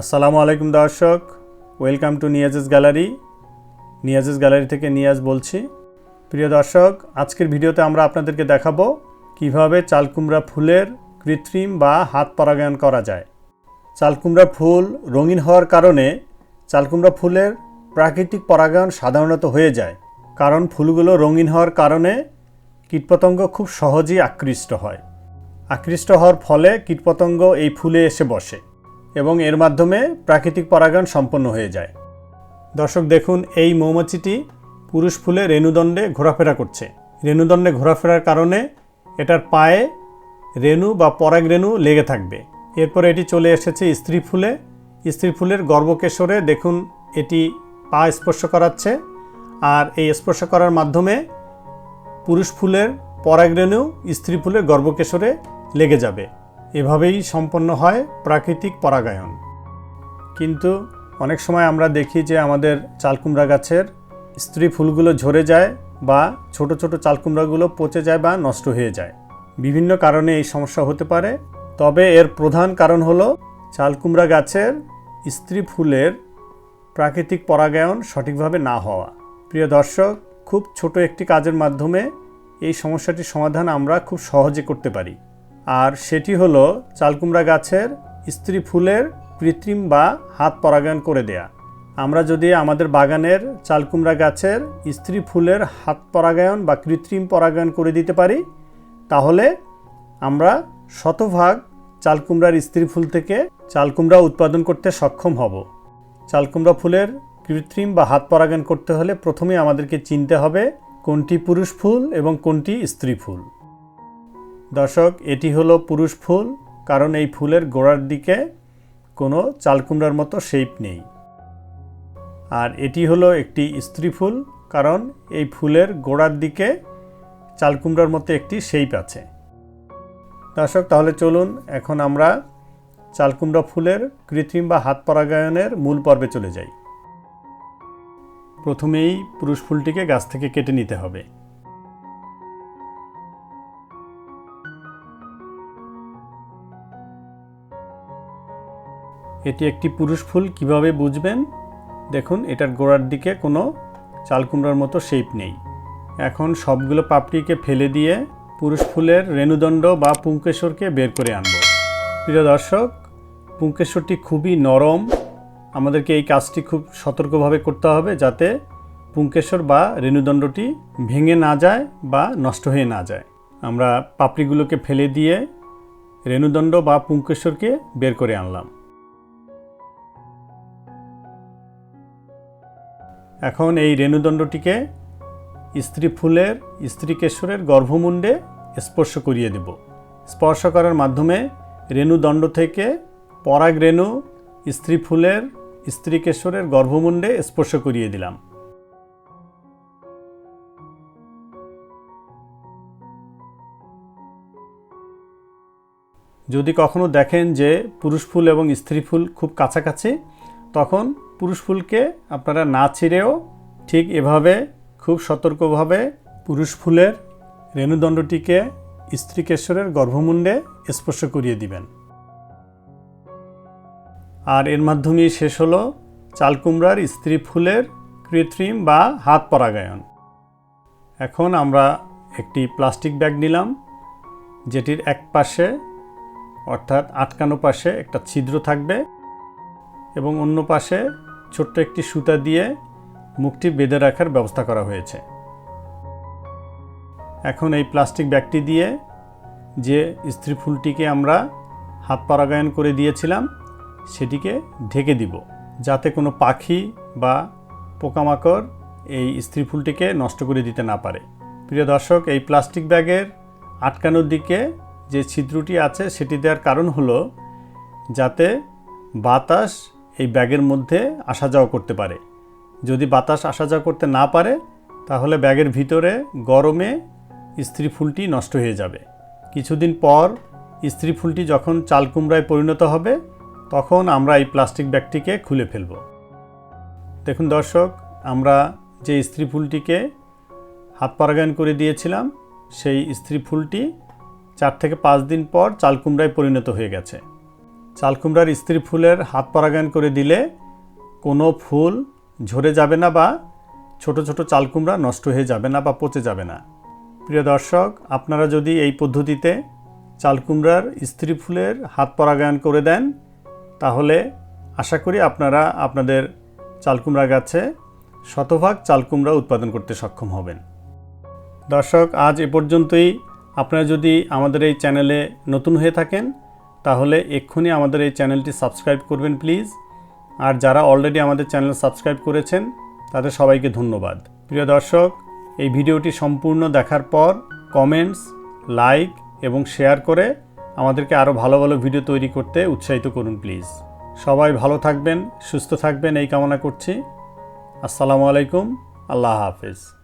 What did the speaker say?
আসসালামু আলাইকুম দর্শক, welcome to Niaz's gallery. Niaz's gallery থেকে নিয়াজ বলছি। প্রিয় দর্শক, আজকের ভিডিওতে আমরা আপনাদেরকে দেখাবো কীভাবে চালকুমড়া ফুলের কৃত্রিম বা হাত পরাগায়ন করা যায়। চালকুমড়া ফুল রঙিন হওয়ার কারণে চালকুমড়া ফুলের প্রাকৃতিক পরাগায়ন সাধারণত হয়ে যায়। কারণ ফুলগুলো রঙিন হওয়ার কারণে কীটপতঙ্গ খুব সহজেই আকৃষ্ট হয়। আকৃষ্ট হওয়ার ফলে কীটপতঙ্গ এই ফুলে এসে বসে। এবং এর মাধ্যমে প্রাকৃতিক পরাগায়ন সম্পন্ন হয়ে যায়। দর্শক দেখুন, এই মৌমাছিটি পুরুষ ফুলে রেণুদণ্ডে ঘোরাফেরা করছে। রেণুদণ্ডে ঘোরাফেরার কারণে এটার পায়ে রেণু বা পরাগ রেণু লেগে থাকবে। এরপর এটি চলে এসেছে স্ত্রী ফুলে। স্ত্রী ফুলের গর্ভকেশরে দেখুন, এটি পা স্পর্শ করাচ্ছে আর এই স্পর্শ করার মাধ্যমে পুরুষ ফুলের পরাগরেণু স্ত্রী ফুলের গর্ভকেশরে লেগে যাবে। এভাবেই সম্পন্ন হয় প্রাকৃতিক পরাগায়ন। কিন্তু অনেক সময় আমরা দেখি যে আমাদের চালকুমড়া গাছের স্ত্রী ফুলগুলো ঝরে যায় বা ছোট ছোট চালকুমড়াগুলো পচে যায় বা নষ্ট হয়ে যায়। বিভিন্ন কারণে এই সমস্যা হতে পারে। তবে এর প্রধান কারণ হলো চালকুমড়া গাছের স্ত্রী ফুলের প্রাকৃতিক পরাগায়ন সঠিকভাবে না হওয়া। প্রিয় দর্শক, খুব ছোট একটি কাজের মাধ্যমে এই সমস্যাটির সমাধান আমরা খুব সহজে করতে পারি। আর সেটি হলো চালকুমড়া গাছের স্ত্রী ফুলের কৃত্রিম বা হাত পরাগায়ন করে দেয়া। আমরা যদি আমাদের বাগানের চালকুমড়া গাছের স্ত্রী ফুলের হাত পরাগায়ন বা কৃত্রিম পরাগায়ন করে দিতে পারি, তাহলে আমরা শতভাগ চালকুমড়ার স্ত্রী ফুল থেকে চালকুমড়া উৎপাদন করতে সক্ষম হব। চালকুমড়া ফুলের কৃত্রিম বা হাত পরাগায়ন করতে হলে প্রথমে আমাদেরকে চিনতে হবে কোনটি পুরুষ ফুল এবং কোনটি স্ত্রী ফুল। দর্শক, এটি হলো পুরুষ ফুল, কারণ এই ফুলের গোড়ার দিকে কোনো চালকুমড়ার মতো শেপ নেই। আর এটি হলো একটি স্ত্রী ফুল, কারণ এই ফুলের গোড়ার দিকে চালকুমড়ার মতো একটি শেপ আছে। দর্শক, তাহলে চলুন এখন আমরা চালকুমড়া ফুলের কৃত্রিম বা হাত পরাগায়নের মূল পর্বে চলে যাই। প্রথমেই পুরুষ ফুলটিকে গাছ থেকে কেটে নিতে হবে। এটি একটি পুরুষ ফুল, কীভাবে বুঝবেন? দেখুন, এটার গোড়ার দিকে কোনো চালকুমড়ার মতো শেপ নেই। এখন সবগুলো পাপড়িকে ফেলে দিয়ে পুরুষ ফুলের রেণুদণ্ড বা পুঙ্কেশ্বরকে বের করে আনব। প্রিয় দর্শক, পুঙ্কেশ্বরটি খুবই নরম। আমাদেরকে এই কাজটি খুব সতর্কভাবে করতে হবে যাতে পুঙ্কেশ্বর বা রেণুদণ্ডটি ভেঙে না যায় বা নষ্ট হয়ে না যায়। আমরা পাপড়িগুলোকে ফেলে দিয়ে রেণুদণ্ড বা পুঙ্কেশ্বরকে বের করে আনলাম। এখন এই রেণুদণ্ডটিকে স্ত্রী ফুলের স্ত্রীকেশ্বরের গর্ভমুণ্ডে স্পর্শ করিয়ে দেব। স্পর্শ করার মাধ্যমে রেণুদণ্ড থেকে পরাগ রেণু, স্ত্রী ফুলের স্ত্রীকেশ্বরের গর্ভমুণ্ডে স্পর্শ করিয়ে দিলাম। যদি কখনো দেখেন যে পুরুষ ফুল এবং স্ত্রী ফুল খুব কাছাকাছি, তখন পুরুষ ফুলকে আপনারা না ছিঁড়েও ঠিক এভাবে খুব সতর্কভাবে পুরুষ ফুলের রেণুদণ্ডটিকে স্ত্রীকেশ্বরের গর্ভমুণ্ডে স্পর্শ করিয়ে দিবেন। আর এর মাধ্যমেই শেষ হলো চালকুমড়ার স্ত্রী ফুলের কৃত্রিম বা হাত পরাগায়ন। এখন আমরা একটি প্লাস্টিক ব্যাগ নিলাম, যেটির এক পাশে, অর্থাৎ আটকানো পাশে একটা ছিদ্র থাকবে এবং অন্য পাশে ছোট্ট একটি সুতা দিয়ে মুখটি বেঁধে রাখার ব্যবস্থা করা হয়েছে। এখন এই প্লাস্টিক ব্যাগটি দিয়ে যে স্ত্রী ফুলটিকে আমরা হাত পরাগায়ন করে দিয়েছিলাম, সেটিকে ঢেকে দিব, যাতে কোনো পাখি বা পোকামাকড় এই স্ত্রী ফুলটিকে নষ্ট করে দিতে না পারে। প্রিয় দর্শক, এই প্লাস্টিক ব্যাগের আটকানোর দিকে যে ছিদ্রটি আছে, সেটি দেওয়ার কারণ হলো যাতে বাতাস এই ব্যাগের মধ্যে আসা যাওয়া করতে পারে। যদি বাতাস আসা যাওয়া করতে না পারে, তাহলে ব্যাগের ভিতরে গরমে স্ত্রী ফুলটি নষ্ট হয়ে যাবে। কিছুদিন পর স্ত্রী ফুলটি যখন চালকুমড়ায় পরিণত হবে, তখন আমরা এই প্লাস্টিক ব্যাগটিকে খুলে ফেলব। দেখুন দর্শক, আমরা যে স্ত্রী ফুলটিকে হাত পরাগায়ন করে দিয়েছিলাম, সেই স্ত্রী ফুলটি চার থেকে পাঁচ দিন পর চালকুমড়ায় পরিণত হয়ে গেছে। চালকুমড়ার স্ত্রী ফুলের হাত পরাগায়ন করে দিলে কোনো ফুল ঝরে যাবে না বা ছোট ছোট চালকুমড়া নষ্ট হয়ে যাবে না বা পচে যাবে না। প্রিয় দর্শক, আপনারা যদি এই পদ্ধতিতে চালকুমড়ার স্ত্রী ফুলের হাত পরাগায়ন করে দেন, তাহলে আশা করি আপনারা আপনাদের চালকুমড়া গাছে শতভাগ চালকুমড়া উৎপাদন করতে সক্ষম হবেন। দর্শক, আজ এ পর্যন্তই। আপনারা যদি আমাদের এই চ্যানেলে নতুন হয়ে থাকেন তাহলে এক্ষুনি আমাদের এই চ্যানেলটি সাবস্ক্রাইব করবেন, প্লিজ। আর যারা অলরেডি আমাদের চ্যানেল সাবস্ক্রাইব করেছেন, তাদের সবাইকে ধন্যবাদ। প্রিয় দর্শক, এই ভিডিওটি সম্পূর্ণ দেখার পর কমেন্টস, লাইক এবং শেয়ার করে আমাদেরকে আরও ভালো ভালো ভিডিও তৈরি করতে উৎসাহিত করুন, প্লিজ। সবাই ভালো থাকবেন, সুস্থ থাকবেন, এই কামনা করছি। আসসালামু আলাইকুম, আল্লাহ হাফেজ।